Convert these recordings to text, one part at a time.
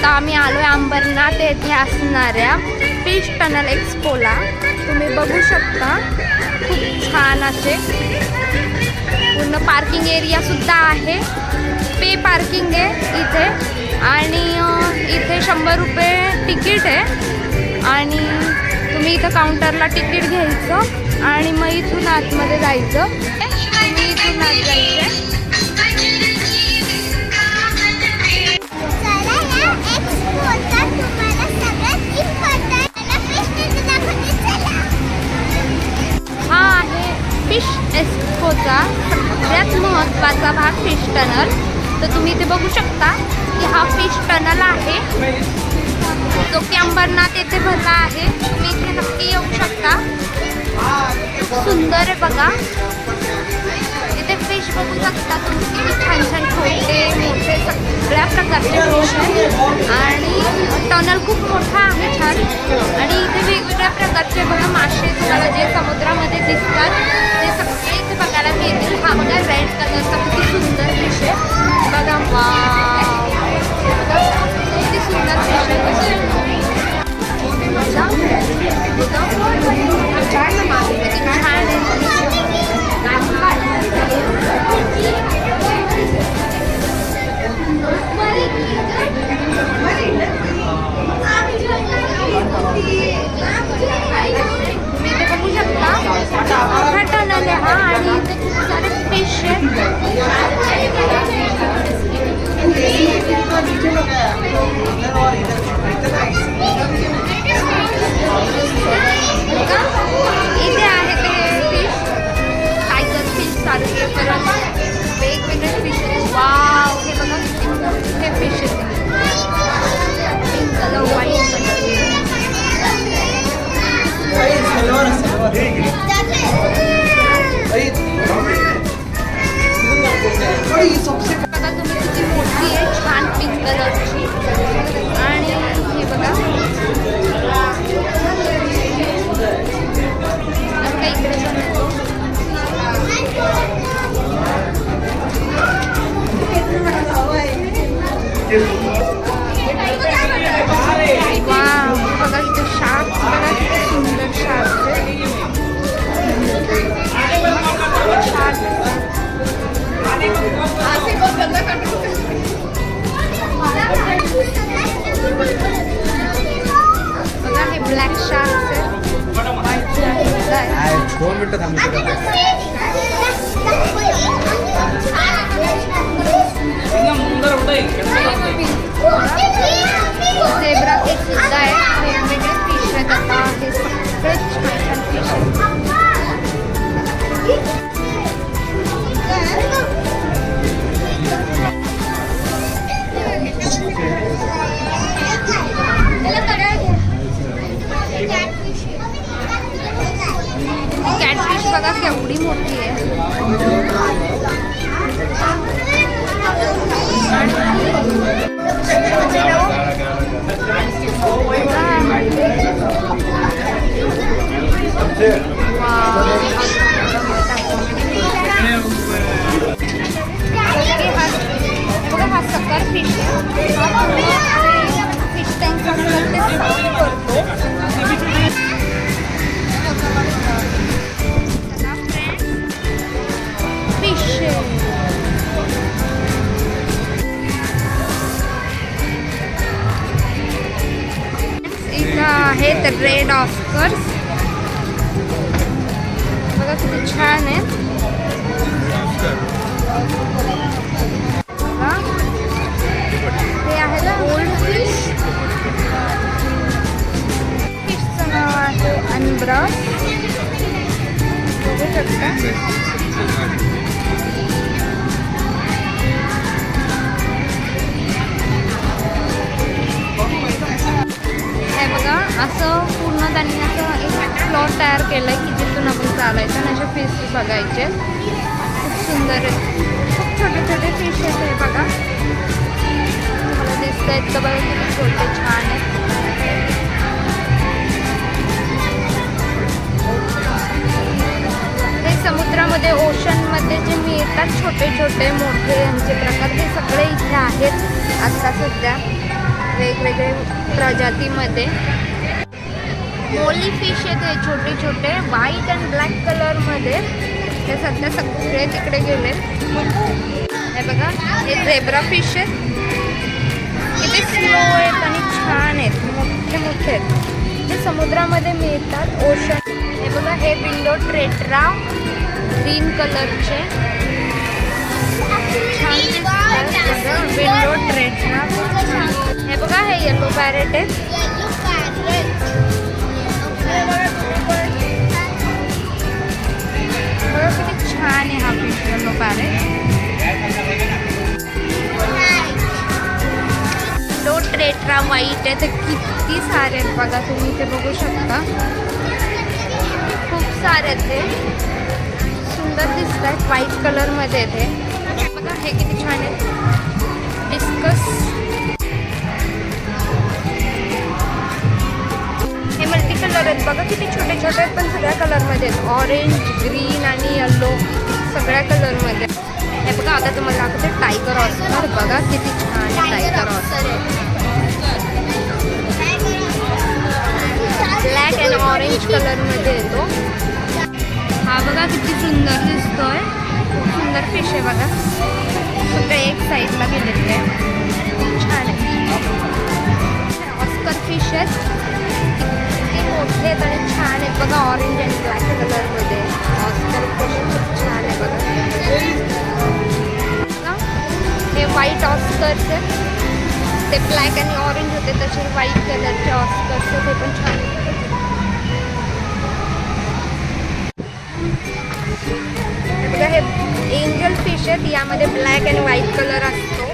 आता आम्ही आलोय अंबरनाथ येथे असणाऱ्या फिश टनल एक्सपोला तुम्ही बघू शकता. खूप छान असे. पूर्ण पार्किंग एरिया सुद्धा आहे. पे पार्किंग आहे इथे. आणि इथे शंभर रुपये तिकीट आहे. आणि तुम्ही इथं काउंटरला तिकीट घ्यायचं. आणि मग इथून आतमध्ये जायचं. तुम्ही इथून आत जायचं फिश एस्कोचा सगळ्यात महत्त्वाचा भाग फिश टनल तर तुम्ही इथे बघू शकता की हा फिश टनल आहे. जो की अंबरनाथ येथे भरला आहे. तुम्ही इथे नक्की येऊ शकता. खूप सुंदर आहे बघा. इथे बघू शकता तुम्ही किती छान छान छोटे मोठे सगळ्या प्रकारचे फिश आहेत आणि टनल खूप मोठा आहे छान आणि इथे वेगवेगळ्या प्रकारचे बघा मासे तुम्हाला जे समुद्रामध्ये दिसतात ते सगळे इथे बघायला मिळतील. हा बघा रेड कलरचा किती सुंदर फिश आहे. इथे आहे ते फिश टायगर फिश सारखे परत वेगवेगळे फिश वाव हे बघा हे फिश पिंक कलर व्हाईट बघा आहेत रेड ऑस्कर्स बघा किती छान आहे. बघा. हे आहे ना ओल्ड फिश फिशचं नाव आहे अनब्रस बघू शकता. प्लॉट तयार केला आहे की जिथून आपण चालायचं आणि असे फिश बघायचे. खूप सुंदर आहे. खूप छोटे छोटे फिश आहेत हे बघा. मला दिसत आहेत तर बघा किती छोटे छान आहेत हे समुद्रामध्ये ओशनमध्ये जे मिळतात छोटे छोटे मोठे यांचे प्रकार ते सगळे इथे आहेत. आत्ता सध्या वेगवेगळे प्रजातीमध्ये. मोली फिश आहेत हे छोटे छोटे व्हाईट अँड ब्लॅक कलरमध्ये हे सध्या सगळे तिकडे गेले हे बघा हे झेब्रा फिश आहेत. किती स्लो आहेत आणि छान आहेत. मोठे मोठे आहेत. ते समुद्रामध्ये मिळतात ओशन हे बघा हे विंडो ट्रेट्रा ग्रीन कलरचे छान दिसतात. विंडो ट्रेट्रा हे बघा हे येलो पॅरेट आहेत. बघा किती छान आहे हा पिक्चर लोक आहे लो ट्रेट्रा व्हाईट आहे. तर किती सारे आहेत बघा तुम्ही इथे बघू शकता. खूप सारे आहेत ते. सुंदर दिसत आहेत व्हाईट कलरमध्ये ते. बघा हे किती छान आहेत डिस्कस कलर आहेत. बघा किती छोटे छोटे आहेत पण सगळ्या कलरमध्ये आहेत. ऑरेंज ग्रीन आणि येल्लो सगळ्या कलरमध्ये हे बघा आता तुम्हाला दाखवते. टायगर ऑस्कर बघा किती छान आहे tiger oscar black and orange कलरमध्ये येतो. हा बघा किती सुंदर दिसतोय. खूप सुंदर फिश आहे बघा. फक्त एक साईडला गेलेली आहे खूप छान आहे. ऑस्कर फिश आहेत. मोठे आहेत आणि छान आहेत बघा ऑरेंज अँड ब्लॅक कलरमध्ये ऑस्कर खूप छान आहे बघा हे व्हाईट ऑस्कर्स आहेत. ते ब्लॅक आणि ऑरेंज होते तसे व्हाईट कलरचे ऑस्कर्स ते पण छान आहेत. हे बघा हे एंजल फिश आहेत. यामध्ये ब्लॅक अँड व्हाईट कलर असतो.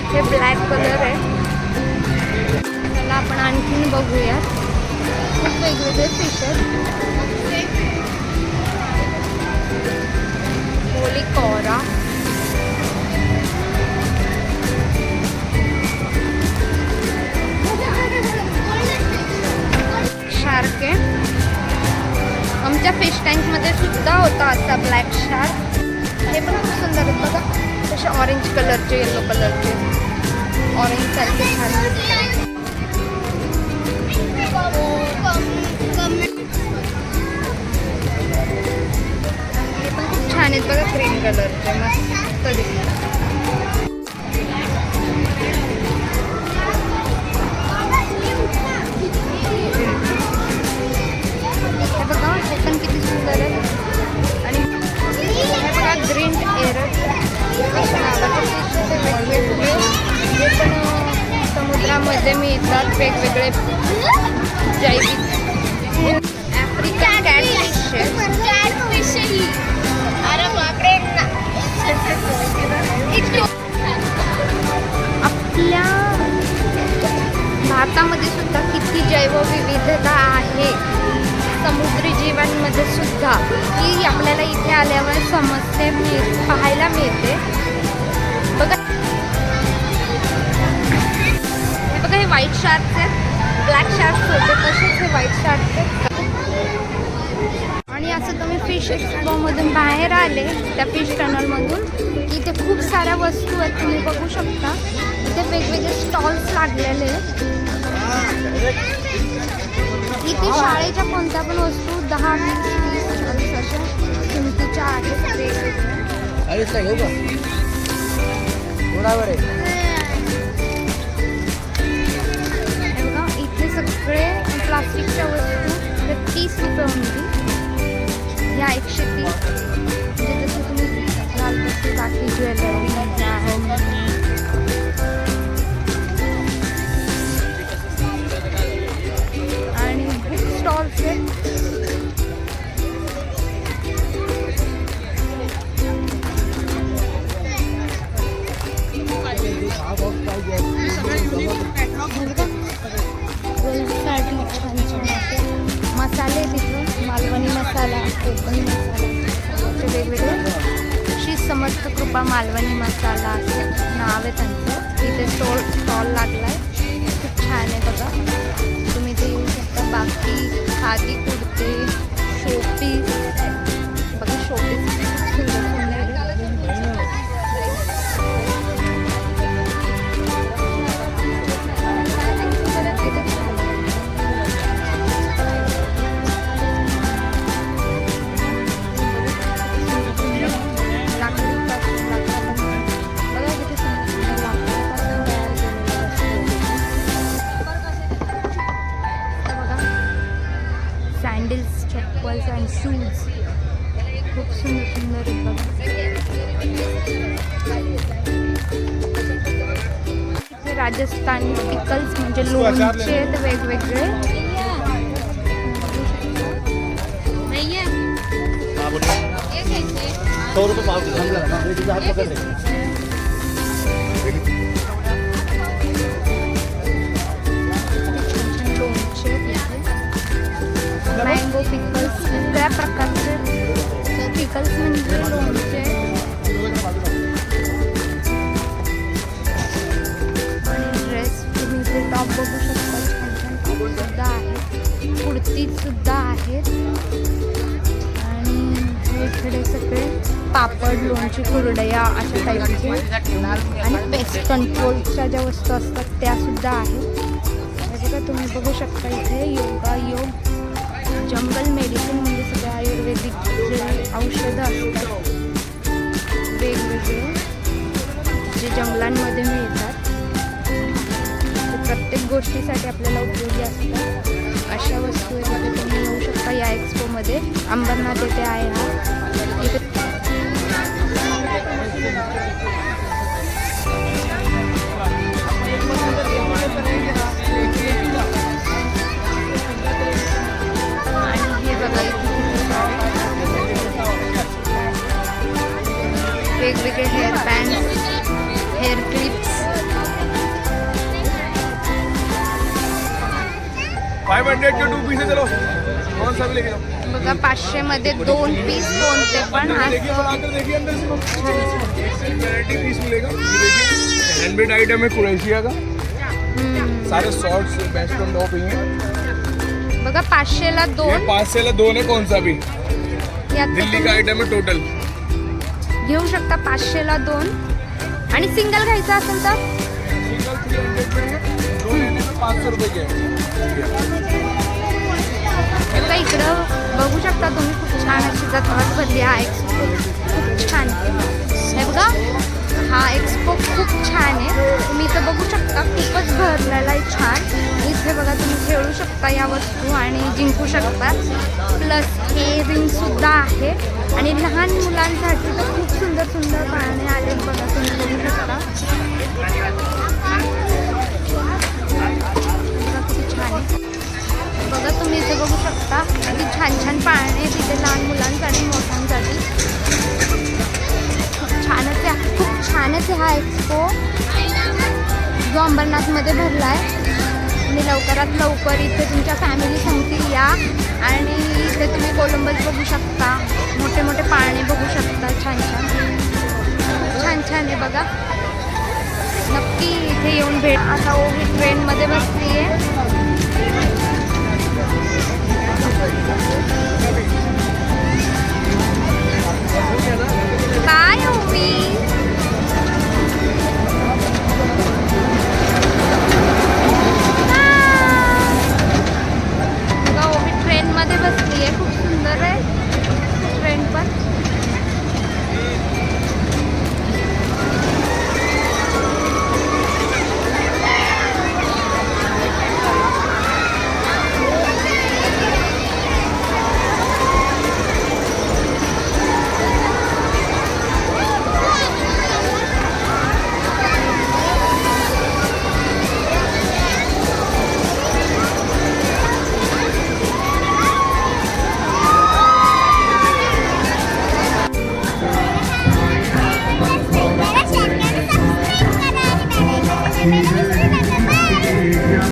इथे ब्लॅक कलर आहे. त्याला आपण आणखीन बघूयात. खूप वेगवेगळे फिश आहेत होली कोरा शार्क आहे आमच्या फिश टँकमध्ये सुद्धा होता असा ब्लॅक शार्क हे पण खूप सुंदर आहेत बघा. तसे ऑरेंज कलरचे येलो कलरचे ऑरेंज सारखे छान खूप छान आहेत बघा ग्रीन कलरचे मस्त दिसतात हे बघा हे पण किती सुंदर आहे. आणि बघा ग्रीन एरट अशा नावाचे ते पण अं, मिळतात वेगवेगळे जैविक आफ्रिकन कॅटफिश आपल्या भारतामध्ये सुद्धा किती जैवविविधता आहे. समुद्री जीवांमध्ये सुद्धा. ती आपल्याला इथे आल्यावर समजते मिळ पाहायला मिळते. व्हाईट शार्क्स आहेत. ब्लॅक शार्क्स होते तसेच हे व्हाईट शार्क्स आहेत. आणि असं तुम्ही फिश एक्सपोमधून बाहेर आले त्या फिश टनलमधून इथे खूप साऱ्या वस्तू आहेत तुम्ही बघू शकता. इथे वेगवेगळे स्टॉल्स लागलेले आहेत. इथे शाळेच्या कोणत्या पण वस्तू दहा वीस वीस चाळीस अशा किमतीच्या आहेत वेगवेगळ्या. मसाले तिथून मालवणी मसाला कोकणी मसाला असे वेगवेगळे. श्री समस्त कृपा मालवणी मसाला असे नाव आहे त्यांचं. तिथे स्टॉल स्टॉल लागला आहे खूप छान आहे बघा. तुम्ही ते येऊ शकता. बाकी खादी कुर्ते शोपीस बघा शोपीस सुंदर सुंदर आहेत बघा राजस्थानी पिकल्स म्हणजे लोणचे आहेत. वेगवेगळे मँगो पिकल्स वेगळ्या प्रकारचे पिकल्स म्हणजे लोणचे आणि ड्रेस तुम्ही इथे टॉप बघू शकता. छान छान सुद्धा आहेत कुर्ती सुद्धा आहेत. आणि हे इकडे सगळे पापड लोणची कुरडया अशा टाईपचे आणि पेस्ट कंट्रोलच्या ज्या वस्तू असतात त्या सुद्धा आहेत. हे बघा तुम्ही बघू शकता इथे योगा गोष्टीसाठी आपल्याला उपयोगी असतात. अशा वस्तू इथे तुम्ही येऊ शकता या एक्सपोमध्ये अंबरनाथ येथे आहे हा इथे पाचशे मध्ये दोन पीस कोणते पण हैंडमेड आइटम है कुरैशिया का? हम्म. सारे शॉर्ट्स बेस्ट ऑन टॉप ही बघा पाचशेला दोन. पाँच से ला दो ने कौन सा भी यात दिल्ली का तुम्ही आइटम है टोटल घेऊ शकता पाचशेला दोन. आणि सिंगल घ्यायचं असेल तर? सिंगल थ्री हंड्रेड में दो लेने में पाँच सौ रुपये इकडं बघू शकता तुम्ही खूप छान अशी जत्राच भरली हा एक्सपो खूप छान हे बघा हा एक्सपो खूप छान आहे. तुम्ही इथं बघू शकता खूपच भरलेला आहे छान. इथे बघा तुम्ही खेळू शकता या वस्तू आणि जिंकू शकता. प्लस हे रिंगसुद्धा आहे. आणि लहान मुलांसाठी तर खूप सुंदर सुंदर पाहणे आले बघा तुम्ही बघू शकता. बघा तुम्ही इथे बघू शकता. किती छान छान पाळणे तिथे लहान मुलांसाठी मोठ्यांसाठी. खूप छानच आहे. खूप छानच आहे हा एक्सपो जो अंबरनाथमध्ये भरला आहे तुम्ही लवकरात लवकर इथे तुमच्या फॅमिली सांगतील या. आणि इथे तुम्ही कोलंबस बघू शकता. मोठे मोठे पाळणे बघू शकता. छान छान. छान छान आहे बघा. नक्की इथे येऊन भेट. आता ओवी ट्रेनमध्ये बसली आहे